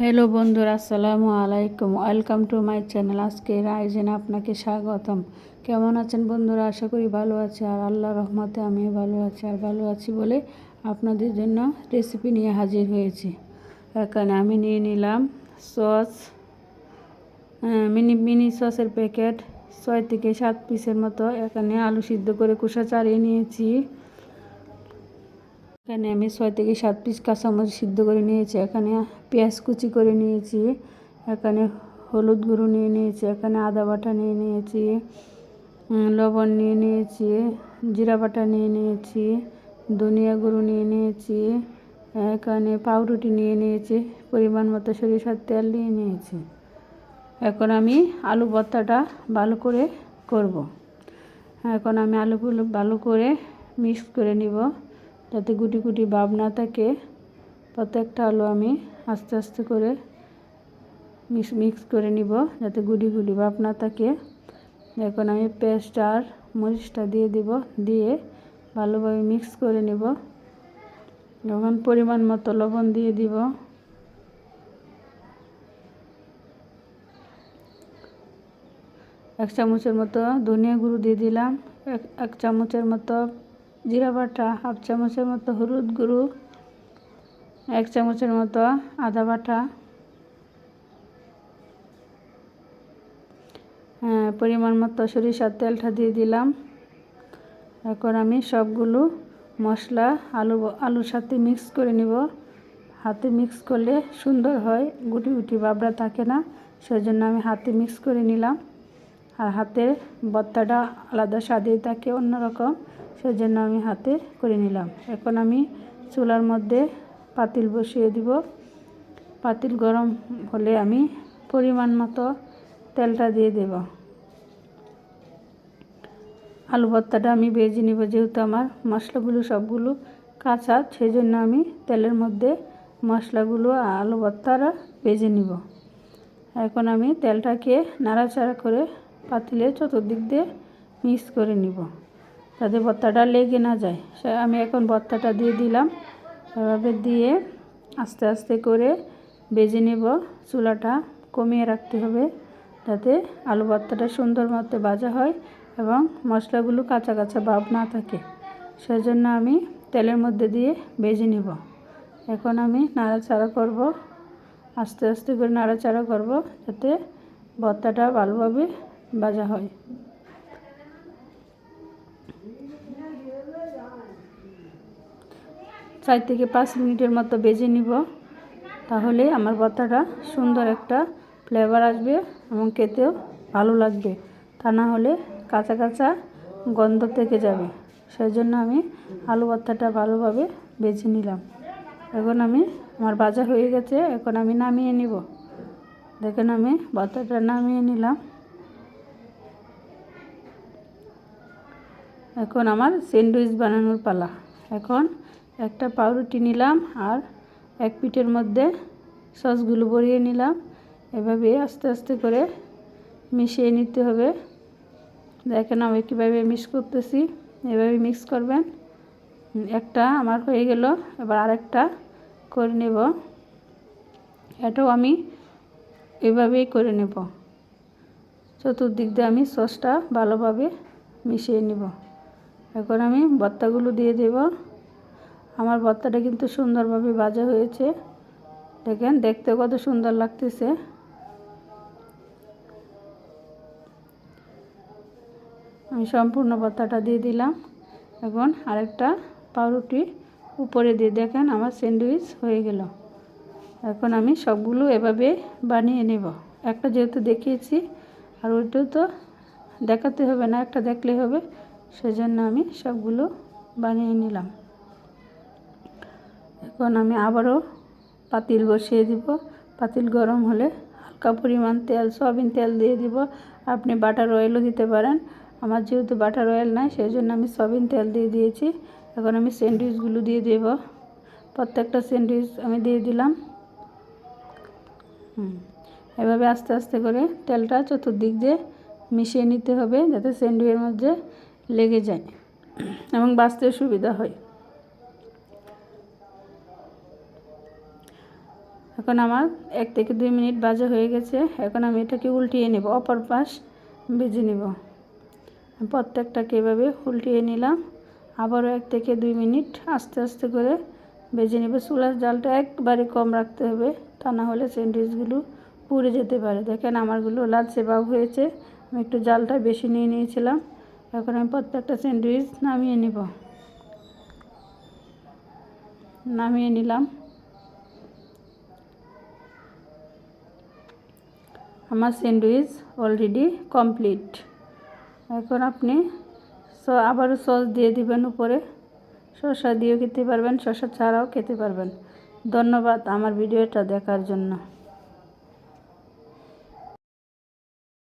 Hello বন্ধুরা, আসসালামু আলাইকুম। ওয়েলকাম টু মাই চ্যানেল আজকের আয়োজনে আপনাকে স্বাগতম। কেমন আছেন বন্ধুরা? আশা করি ভালো আছে। আর আল্লাহ রহমতে আমিও ভালো আছি। আর ভালো আছি বলে আপনাদের জন্য রেসিপি নিয়ে হাজির হয়েছি। এখানে আমি নিয়ে নিলাম সস মিনি মিনি সসের প্যাকেট ছয় থেকে সাত পিসের মতো এখানে আলু সিদ্ধ করে কুসা চাড়িয়ে নিয়েছি। এখানে আমি ছয় থেকে সাত পিস কাঁচামরিচ সিদ্ধ করে নিয়েছি, এখানে পেঁয়াজ কুচি করে নিয়েছি, এখানে হলুদ গুঁড়ো নিয়ে নিয়েছি, এখানে আদা বাটা নিয়ে নিয়েছি লবণ নিয়ে নিয়েছি, জিরা বাটা নিয়ে নিয়েছি, ধনিয়া গুঁড়ো নিয়ে নিয়েছি, এখানে পাউরুটি নিয়ে নিয়েছি, পরিমাণ মতো সরিষার তেল নিয়ে নিয়েছি। এখন আমি আলু ভর্তাটা ভালো করে করব। এখন আমি আলুগুলো ভালো করে মিক্স করে নিব। যাতে গুটি গুটি ভাব না থাকে, প্রত্যেকটা আলু আমি আস্তে আস্তে করে মিক্স মিক্স করে নিব যাতে গুটি গুটি ভাব না থাকে। এখন আমি পেস্ট আর মরিচটা দিয়ে দিব, দিয়ে ভালোভাবে মিক্স করে নিব। এখন পরিমাণ মতো লবণ দিয়ে দিব। এক চামচের মতো ধনিয়া গুঁড়ো দিয়ে দিলাম এক চামচের মতো জিরা বাটা হাফ চামচের মতো হলুদ গুঁড়ো, এক চামচের মতো আদা বাটা হ্যাঁ পরিমাণ মতো সরিষার তেলটা দিয়ে দিলাম। এখন আমি সবগুলো মশলা, আলু, আলুর সাথে মিক্স করে নিব। হাতে মিক্স করলে সুন্দর হয়, গুটি গুটি বাবড়া থাকে না, সেজন্য আমি হাতে মিক্স করে নিলাম। আর হাতের বত্তাটা আলাদা স্বাদেই থাকে, অন্যরকম। সেজন্য আমি হাতে করে নিলাম। এখন আমি চুলার মধ্যে পাতিল বসিয়ে দিব। পাতিল গরম হলে আমি পরিমাণ মতো তেলটা দিয়ে দেব। আলু ভর্তাটা আমি বেজে নিব যেহেতু আমার মশলাগুলো সবগুলো কাঁচা সেই জন্য আমি তেলের মধ্যে মশলাগুলো আলু ভর্তারা বেজে নিব। এখন আমি তেলটাকে নাড়াচাড়া করে পাতিলে চতুর্দিক দিয়ে মিক্স করে নিব। যাতে ভর্তাটা লেগে না যায়। সে আমি এখন ভর্তাটা দিয়ে দিলাম। এভাবে দিয়ে আস্তে আস্তে করে বেজে নেব। চুলাটা কমিয়ে রাখতে হবে যাতে আলু ভর্তাটা সুন্দর মতো ভাজা হয় এবং মশলাগুলো কাঁচা কাঁচা ভাব না থাকে। সেজন্য আমি তেলের মধ্যে দিয়ে বেজে নেব। এখন আমি নাড়াচাড়া করব। আস্তে আস্তে করে নাড়াচাড়া করব যাতে ভর্তাটা ভালোভাবে ভাজা হয়। চার থেকে পাঁচ মিনিটের মতো বেজে নিব। তাহলে আমার ভর্তাটা সুন্দর একটা ফ্লেভার আসবে এবং খেতেও ভালো লাগবে। তা না হলে কাঁচা কাঁচা গন্ধ থেকে যাবে। সেই জন্য আমি আলু ভর্তাটা ভালোভাবে বেজে নিলাম। এখন আমি, আমার ভাজা হয়ে গেছে, এখন আমি নামিয়ে নিব। দেখেন আমি ভর্তাটা নামিয়ে নিলাম। এখন আমার স্যান্ডউইচ বানানোর পালা। এখন একটা পাউরুটি নিলাম আর এক পিঠের মধ্যে সসগুলো ভরিয়ে নিলাম। এভাবে আস্তে আস্তে করে মিশিয়ে নিতে হবে। দেখেন আমি কীভাবে মিক্স করতেছি। এভাবে মিক্স করবেন। একটা আমার হয়ে গেল। এবার আরেকটা করে নেব। এটাও আমি এভাবেই করে নেব। চতুর্দিক দিয়ে আমি সসটা ভালোভাবে মিশিয়ে নেব। এখন আমি ভর্তাগুলো দিয়ে দেব। আমার ভর্তাটা কিন্তু সুন্দরভাবে ভাজা হয়েছে। দেখেন, দেখতে কত সুন্দর লাগতেছে। আমি সম্পূর্ণ ভর্তাটা দিয়ে দিলাম। এখন আরেকটা পাউরুটি উপরে দিয়ে দেখেন আমার স্যান্ডউইচ হয়ে গেল। এখন আমি সবগুলো এভাবে বানিয়ে নেব। একটা যেহেতু দেখিয়েছি, আর ওইটাও তো দেখাতে হবে না, একটা দেখলে হবে। সেজন্য আমি সবগুলো বানিয়ে নিলাম। এখন আমি আবারও পাতিল বসিয়ে দিব। পাতিল গরম হলে হালকা পরিমাণ তেল, সয়াবিন তেল দিয়ে দিব। আপনি বাটার অয়েলও দিতে পারেন। আমার যেহেতু বাটার অয়েল নাই সেই জন্য আমি সয়াবিন তেল দিয়ে দিয়েছি। এখন আমি স্যান্ডউইচগুলো দিয়ে দেব। প্রত্যেকটা স্যান্ডউইচ আমি দিয়ে দিলাম। এভাবে আস্তে আস্তে করে তেলটা চতুর্দিক দিয়ে মিশিয়ে নিতে হবে যাতে স্যান্ডউইচের মধ্যে লেগে যায় এবং বাঁচতে সুবিধা হয়। এখন আমার এক থেকে দুই মিনিট ভাজা হয়ে গেছে। এখন আমি এটাকে উল্টিয়ে নেব, অপর পাশ ভেজে নেব। প্রত্যেকটাকে এভাবে উল্টিয়ে নিলাম। আবারও এক থেকে দুই মিনিট আস্তে আস্তে করে ভেজে নেব। চুলার জালটা একবারে কম রাখতে হবে, তা না হলে স্যান্ডউইচগুলো পুড়ে যেতে পারে। দেখেন আমারগুলো লালচে ভাব হয়েছে, আমি একটু জালটা বেশি নিয়ে নিয়েছিলাম। এখন আমি প্রত্যেকটা স্যান্ডউইচ নামিয়ে নেব। নামিয়ে নিলাম। আমার স্যান্ডউইচ অলরেডি কমপ্লিট। এখন আপনি আবারও সস দিয়ে দিবেন উপরে। শসা দিয়েও খেতে পারবেন, শসা ছাড়াও খেতে পারবেন। ধন্যবাদ আমার ভিডিওটা দেখার জন্য।